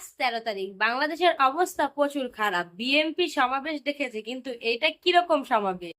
আজ তেরো তারিখ বাংলাদেশের অবস্থা প্রচুর খারাপ বিএনপি সমাবেশ দেখেছে কিন্তু এটা কীরকম সমাবেশ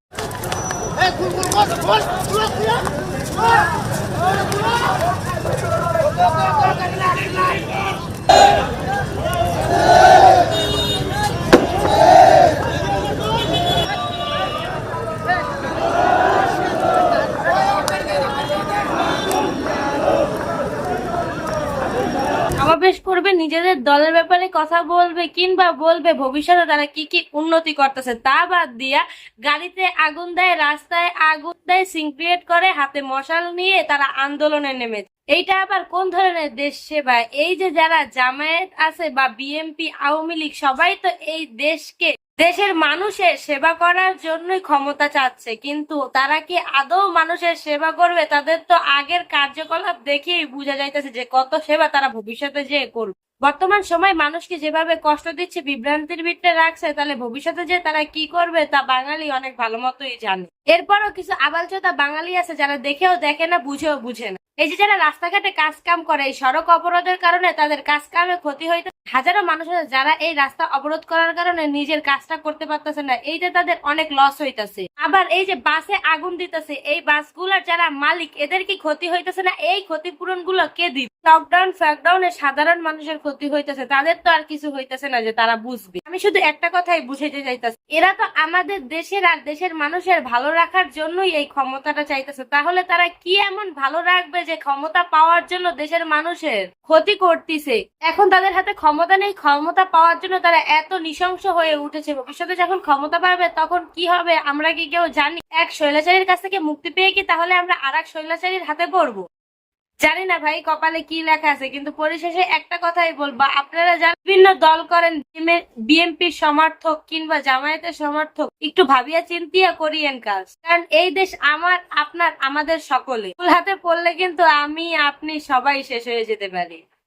সমাবেশ করবে, নিজেদের দলের ব্যাপারে কথা বলবে কিংবা বলবে ভবিষ্যতে তারা কি কি উন্নতি করতেছে তা বাদ দিয়া গাড়িতে আগুন দেয়, রাস্তায় আগুন দেয়, সিং ক্রিয়েট করে, হাতে মশাল নিয়ে তারা আন্দোলনে নেমেছে এইটা আবার কোন ধরনের দেশ সেবা? এই যে যারা জামায়াত আছে বা বিএমপি, আওয়ামী লীগ, সবাই তো এই দেশকে দেশের মানুষের সেবা করার জন্যই ক্ষমতা চাচ্ছে, কিন্তু তারা কি আদৌ মানুষের সেবা করবে? তাদের তো আগের কার্যকলাপ দেখেই বোঝা যাইতেছে যে কত সেবা তারা ভবিষ্যতে যে করবে। বর্তমান সময় মানুষকে যেভাবে কষ্ট দিচ্ছে, বিভ্রান্তির ভিতরে রাখছে, তাহলে ভবিষ্যতে যে তারা কি করবে তা বাঙালি অনেক ভালো মতোই জানে। এরপরও কিছু আবালচোদা বাঙালি আছে যারা দেখেও দেখে না, বুঝেও বুঝে না। এই যে যারা রাস্তাঘাটে কাজ কাম করে, এই সড়ক অবরোধের কারণে তাদের কাজ কামে ক্ষতি হইতে হাজারো মানুষ আছে যারা এই রাস্তা অবরোধ করার কারণে নিজের কাজটা করতে পারতেছে না। এইটা তাদের অনেক লস হইতাছে। আবার এই যে বাসে আগুন দিতেছে, এই বাসগুলোর যারা মালিক, এদের কি ক্ষতি হইতেছে না? এই ক্ষতিপূরণগুলো কে দিবে? লকডাউন ফ্যাকডাউনে সাধারণ মানুষের ক্ষতি হইতেছে, তাদের তো আর কিছু হইতেছে না যে তারা বুঝবে। আমি শুধু একটা কথাই বুঝাইতে চাইতেছি, এরা তো আমাদের দেশের আর দেশের মানুষের ভালো রাখার জন্যই এই ক্ষমতাটা চাইতেছে, তাহলে তারা কি এমন ভালো রাখবে যে ক্ষমতা পাওয়ার জন্য দেশের মানুষের ক্ষতি করতেছে? এখন তাদের হাতে ক্ষমতা নেই, ক্ষমতা পাওয়ার জন্য তারা এত নৃশংস হয়ে উঠেছে, ভবিষ্যতে যখন ক্ষমতা পাবে তখন কি হবে আমরা কি কেউ জানি? এক শৈলাচারীর কাছ থেকে মুক্তি পেয়ে কি তাহলে আমরা আর এক শৈলাচারীর হাতে পড়ব? জানি না ভাই, কপালে কি লেখা আছে, কিন্তু পরিশেষে একটা কথাই বলব। আপনারা যারা বিভিন্ন দল করেন বিএনপির সমর্থক কিংবা জামায়াতের সমর্থক, একটু ভাবিয়া চিন্তিয়া করিয়েন কাজ। কারণ এই দেশ আমার, আপনার, আমাদের সকলে ফুল হাতে পড়লে কিন্তু আমি, আপনি সবাই শেষ হয়ে যেতে পারি।